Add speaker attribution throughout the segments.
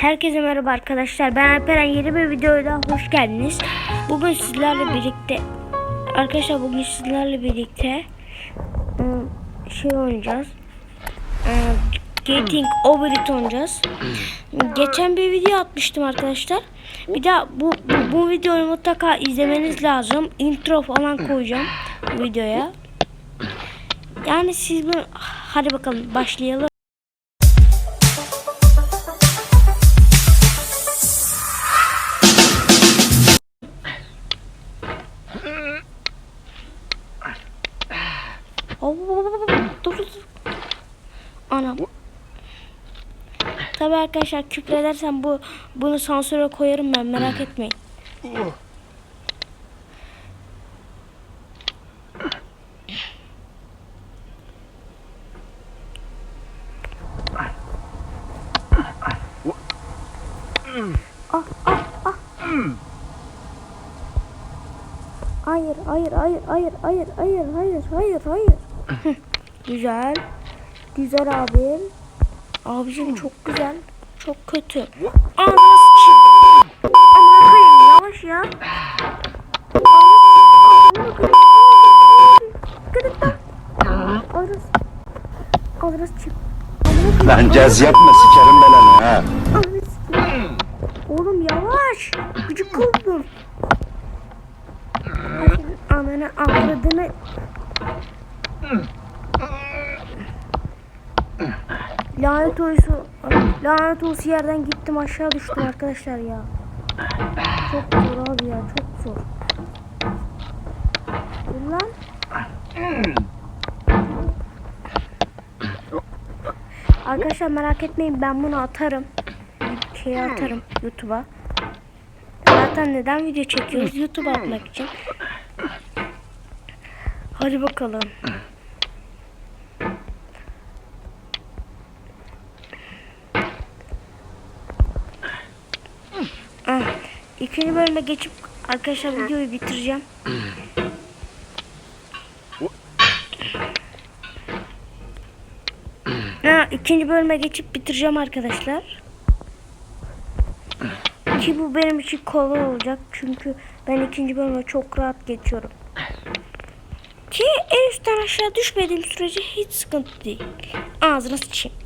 Speaker 1: Herkese merhaba arkadaşlar. Ben Alperen yeni bir videoya daha hoş geldiniz. Bugün sizlerle birlikte arkadaşlar bugün sizlerle birlikte ıı, şey oynayacağız. Iı, Getting Over It oynayacağız. Geçen bir video atmıştım arkadaşlar. Bir daha bu, bu, bu videoyu mutlaka izlemeniz lazım. Intro falan koyacağım videoya. Yani siz bu hadi bakalım başlayalım. Dur dur. Anam. Tabii arkadaşlar küfredersem bu bunu sansüre koyarım ben merak etmeyin. Ah ah ah. Hayır, hayır, hayır, hayır, hayır, hayır, hayır, hayır, hayır. Güzel. Güzel abim. Abicim çok güzel. Çok kötü. Çık? Aman koyayım yavaş ya. Aras çık. Amına koyayım,
Speaker 2: Lan caz yapma sikerim belanı ha.
Speaker 1: Sikeyim. Oğlum yavaş. Gıcık oldum. Ananı avradını. Lanet olsun. Lanet olsun yerden gittim aşağı düştüm arkadaşlar ya. Çok zor abi ya çok zor. Dur lan. Arkadaşlar merak etmeyin ben bunu atarım. Şeye atarım YouTube'a. Zaten neden video çekiyoruz? YouTube'a atmak için. Hadi bakalım. Ah, ikinci bölüme geçip arkadaşlar videoyu bitireceğim. Ha, ikinci bölüme geçip bitireceğim arkadaşlar. Ki bu benim için kolay olacak. Çünkü ben ikinci bölüme çok rahat geçiyorum. Ki en aşağı düşmediğim sürece hiç sıkıntı değil. Ağzına sıçayım.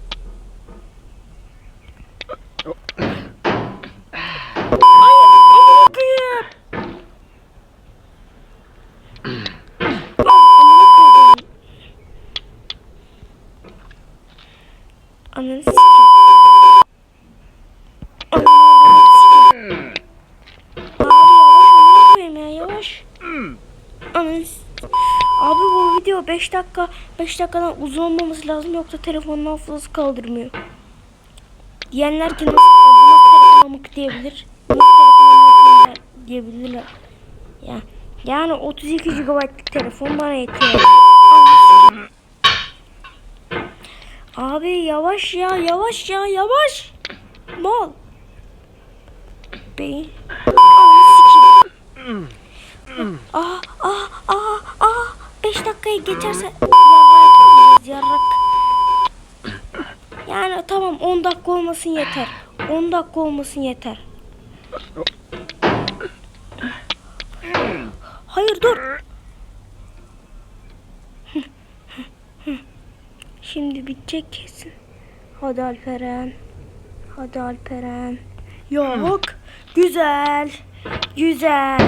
Speaker 1: Ananı sikeyim. Ananı sikeyim. Abi yavaş amına koyayım ya yavaş. Ananı s- Abi bu video 5 dakika 5 dakikadan uzun olmaması lazım yoksa telefonun hafızası kaldırmıyor. Diyenler ki nasıl bu nasıl telefon amık diyebilir. Bu Nasıl telefon amık diyebilirler. Ya, yani 32 GB'lık telefon bana yetiyor. Abi yavaş ya yavaş ya yavaş. Mal. Beyin. Ananı sikeyim. Ah ah ah ah. 5 dakikayı geçerse yarrak yarrak. Yani tamam 10 dakika olmasın yeter. 10 dakika olmasın yeter. Hayır dur. Şimdi bitecek kesin. Hadi Alperen. Hadi Alperen. Yok. Güzel. Güzel.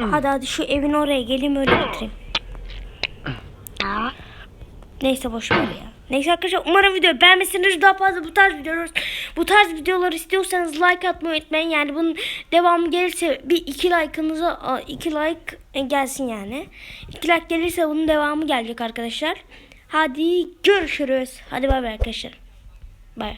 Speaker 1: Hadi hadi şu evin oraya geleyim öyle bitireyim. Neyse boş ver ya. Neyse arkadaşlar umarım video beğenmişsiniz. Daha fazla bu tarz videolar bu tarz videolar istiyorsanız like atmayı unutmayın. Yani bunun devamı gelirse bir iki like'ınıza iki like gelsin yani. İki like gelirse bunun devamı gelecek arkadaşlar. Hadi görüşürüz. Hadi bay bay arkadaşlar. Bay.